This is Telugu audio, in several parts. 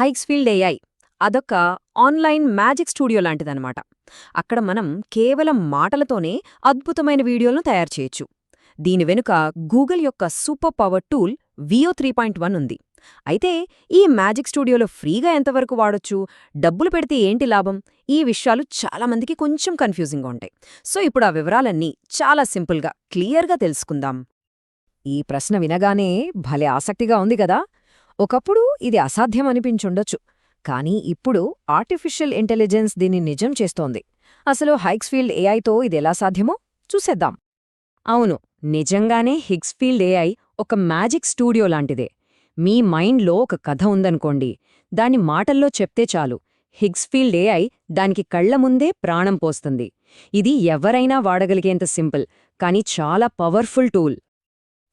హైక్స్ఫీల్డ్ ఏఐ అదొక ఆన్లైన్ మ్యాజిక్ స్టూడియో లాంటిదన్నమాట. అక్కడ మనం కేవలం మాటలతోనే అద్భుతమైన వీడియోలను తయారు చేయొచ్చు. దీని వెనుక గూగుల్ యొక్క super power tool Veo three point one ఉంది. అయితే ఈ మ్యాజిక్ స్టూడియోలో ఫ్రీగా ఎంతవరకు వాడొచ్చు? డబ్బులు పెడితే ఏంటి లాభం? ఈ విషయాలు చాలామందికి కొంచెం కన్ఫ్యూజింగ్గా ఉంటాయి. సో ఇప్పుడు ఆ వివరాలన్నీ చాలా సింపుల్గా క్లియర్గా తెలుసుకుందాం. ఈ ప్రశ్న వినగానే భలే ఆసక్తిగా ఉంది కదా? ఒకప్పుడు ఇది అసాధ్యం అనిపించుండొచ్చు కానీ ఇప్పుడు ఆర్టిఫిషియల్ ఇంటెలిజెన్స్ దీన్ని నిజం చేస్తోంది. అసలు హైక్స్ఫీల్డ్ ఏఐతో ఇదెలా సాధ్యమో చూసేద్దాం. అవును నిజంగానే హిగ్స్ఫీల్డ్ ఏఐ ఒక మ్యాజిక్ స్టూడియో లాంటిదే. మీ మైండ్లో ఒక కథ ఉందనుకోండి దాన్ని మాటల్లో చెప్తే చాలు. హిగ్స్ఫీల్డ్ ఏఐ దానికి కళ్ళ ముందే ప్రాణం పోస్తుంది. ఇది ఎవరైనా వాడగలిగేంత సింపుల్ కానీ చాలా పవర్ఫుల్ టూల్.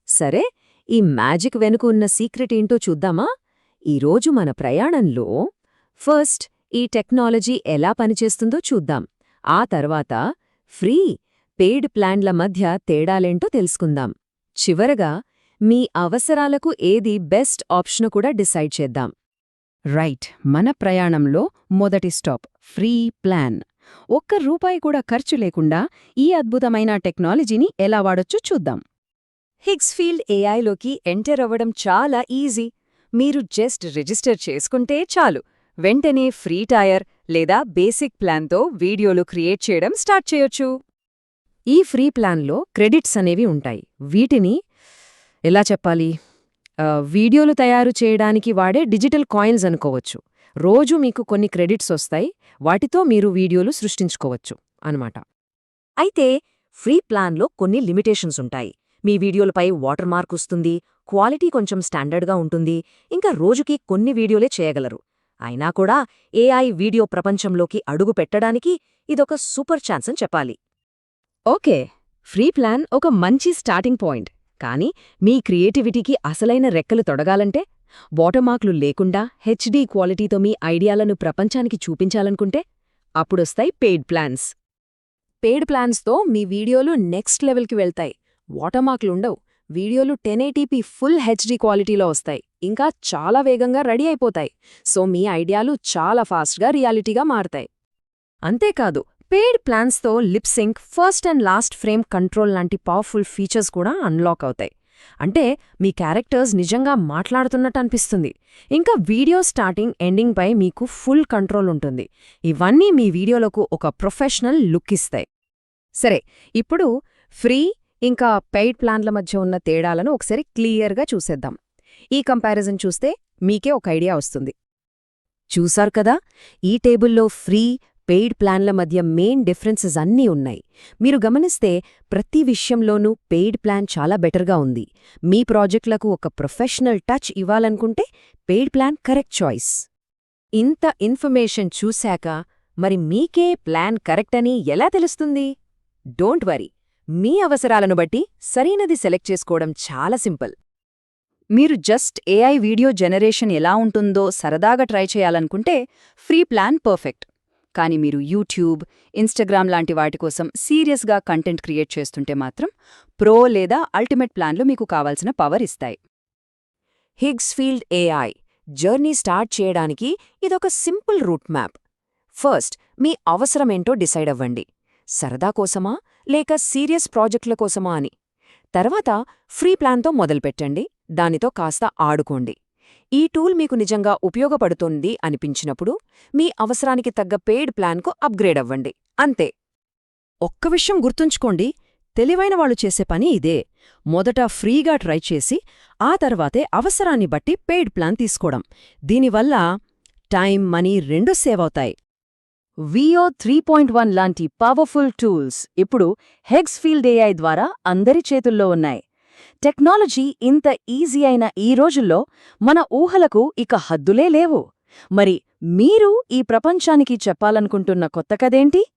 సరే? ఈ మ్యాజిక్ వెనుక ఉన్న సీక్రెట్ ఏంటో చూద్దామా? ఈరోజు మన ప్రయాణంలో ఫస్ట్ ఈ టెక్నాలజీ ఎలా పనిచేస్తుందో చూద్దాం. ఆ తర్వాత ఫ్రీ పెయిడ్ ప్లాన్ల మధ్య తేడాలేంటో తెలుసుకుందాం. చివరగా మీ అవసరాలకు ఏది బెస్ట్ ఆప్షను కూడా డిసైడ్ చేద్దాం. రైట్ మన ప్రయాణంలో మొదటి స్టాప్ ఫ్రీ ప్లాన్. ఒక్క రూపాయి కూడా ఖర్చు లేకుండా ఈ అద్భుతమైన టెక్నాలజీని ఎలా వాడొచ్చో చూద్దాం. హిగ్స్ఫీల్డ్ ఏఐలోకి ఎంటర్ అవ్వడం చాలా ఈజీ. మీరు జస్ట్ రిజిస్టర్ చేసుకుంటే చాలు. వెంటనే ఫ్రీ టైర్ లేదా బేసిక్ ప్లాన్తో వీడియోలు క్రియేట్ చేయడం స్టార్ట్ చేయొచ్చు. ఈ ఫ్రీ ప్లాన్లో క్రెడిట్స్ అనేవి ఉంటాయి. వీటిని ఎలా చెప్పాలి? వీడియోలు తయారు చేయడానికి వాడే డిజిటల్ కాయిన్స్ అనుకోవచ్చు. రోజు మీకు కొన్ని క్రెడిట్స్ వస్తాయి. వాటితో మీరు వీడియోలు సృష్టించుకోవచ్చు అనమాట అయితే ఫ్రీ ప్లాన్లో కొన్ని లిమిటేషన్స్ ఉంటాయి. మీ వీడియోలపై వాటర్ మార్క్ వస్తుంది క్వాలిటీ కొంచెం స్టాండర్డ్గా ఉంటుంది ఇంకా రోజుకి కొన్ని వీడియోలే చేయగలరు. అయినా కూడా ఏఐ వీడియో ప్రపంచంలోకి అడుగు పెట్టడానికి ఇదొక సూపర్ ఛాన్స్ అని చెప్పాలి. ఓకే ఫ్రీ ప్లాన్ ఒక మంచి స్టార్టింగ్ పాయింట్. కానీ మీ క్రియేటివిటీకి అసలైన రెక్కలు తొడగాలంటే వాటర్మార్క్లు లేకుండా హెచ్డీ క్వాలిటీతో మీ ఐడియాలను ప్రపంచానికి చూపించాలనుకుంటే అప్పుడొస్తాయి పెయిడ్ ప్లాన్స్. పెయిడ్ ప్లాన్స్తో మీ వీడియోలు నెక్స్ట్ లెవెల్కి వెళ్తాయి. వాటర్మార్క్లుండవు. వీడియోలు టెన్ ఎయిటీపీ ఫుల్ హెచ్డీ క్వాలిటీలో వస్తాయి. ఇంకా చాలా వేగంగా రెడీ అయిపోతాయి. సో మీ ఐడియాలు చాలా ఫాస్ట్గా రియాలిటీగా మారతాయి. అంతేకాదు paid ప్లాన్స్తో lipsync first and last frame control లాంటి పవర్ఫుల్ ఫీచర్స్ కూడా అన్లాక్ అవుతాయి. అంటే మీ క్యారెక్టర్స్ నిజంగా మాట్లాడుతున్నట్టు అనిపిస్తుంది. ఇంకా వీడియో స్టార్టింగ్ ఎండింగ్ పై మీకు ఫుల్ కంట్రోల్ ఉంటుంది. ఇవన్నీ మీ వీడియోలకు ఒక ప్రొఫెషనల్ లుక్ ఇస్తాయి. సరే ఇప్పుడు ఫ్రీ ఇంకా పెయిడ్ ప్లాన్ల మధ్య ఉన్న తేడాలను ఒకసారి క్లియర్గా చూసేద్దాం. ఈ కంపారిజన్ చూస్తే మీకే ఒక ఐడియా వస్తుంది. చూసారు కదా? ఈ టేబుల్లో ఫ్రీ పెయిడ్ ప్లాన్ల మధ్య మెయిన్ డిఫరెన్సెస్ అన్నీ ఉన్నాయి. మీరు గమనిస్తే ప్రతి విషయంలోనూ పెయిడ్ ప్లాన్ చాలా బెటర్గా ఉంది. మీ ప్రాజెక్టులకు ఒక ప్రొఫెషనల్ టచ్ ఇవ్వాలనుకుంటే పెయిడ్ ప్లాన్ కరెక్ట్ చాయిస్. ఇంత ఇన్ఫర్మేషన్ చూశాక మరి మీకే ప్లాన్ కరెక్ట్ అని ఎలా తెలుస్తుంది? Don't worry. మీ అవసరాలను బట్టి సరైనది సెలెక్ట్ చేసుకోవడం చాలా సింపుల్. మీరు జస్ట్ ఏఐ వీడియో జనరేషన్ ఎలా ఉంటుందో సరదాగా ట్రై చేయాలనుకుంటే ఫ్రీ ప్లాన్ పర్ఫెక్ట్. కానీ మీరు యూట్యూబ్ ఇన్స్టాగ్రామ్ లాంటి వాటి కోసం సీరియస్గా కంటెంట్ క్రియేట్ చేస్తుంటే మాత్రం ప్రో లేదా అల్టిమేట్ ప్లాన్లు మీకు కావాల్సిన పవర్ ఇస్తాయి. హిగ్స్ఫీల్డ్ ఏఐ జర్నీ స్టార్ట్ చేయడానికి ఇదొక సింపుల్ రూట్ మ్యాప్. ఫస్ట్ మీ అవసరమేంటో డిసైడ్ అవ్వండి. సరదా కోసమా లేక సీరియస్ ప్రాజెక్టుల కోసమా అని? తర్వాత ఫ్రీ ప్లాన్తో మొదలుపెట్టండి దానితో కాస్త ఆడుకోండి. ఈ టూల్ మీకు నిజంగా ఉపయోగపడుతుంది అనిపించినప్పుడు మీ అవసరానికి తగ్గ పెయిడ్ ప్లాన్కు అప్గ్రేడ్ అవ్వండి. అంతే. ఒక్క విషయం గుర్తుంచుకోండి తెలివైన వాళ్ళు చేసే పని ఇదే. మొదట ఫ్రీగా ట్రై చేసి ఆ తర్వాతే అవసరాన్ని బట్టి పెయిడ్ ప్లాన్ తీసుకోవడం. దీనివల్ల టైం మనీ రెండు సేవ్ అవుతాయి. వియో త్రీ పాయింట్ వన్ లాంటి పవర్ఫుల్ టూల్స్ ఇప్పుడు హెగ్స్ఫీల్డ్ ఏఐ ద్వారా అందరి చేతుల్లో ఉన్నాయి. టెక్నాలజీ ఇంత ఈజీ అయిన ఈ రోజుల్లో మన ఊహలకు ఇక హద్దులే లేవు. మరి మీరు ఈ ప్రపంచానికి చెప్పాలనుకుంటున్న కొత్త కదేంటి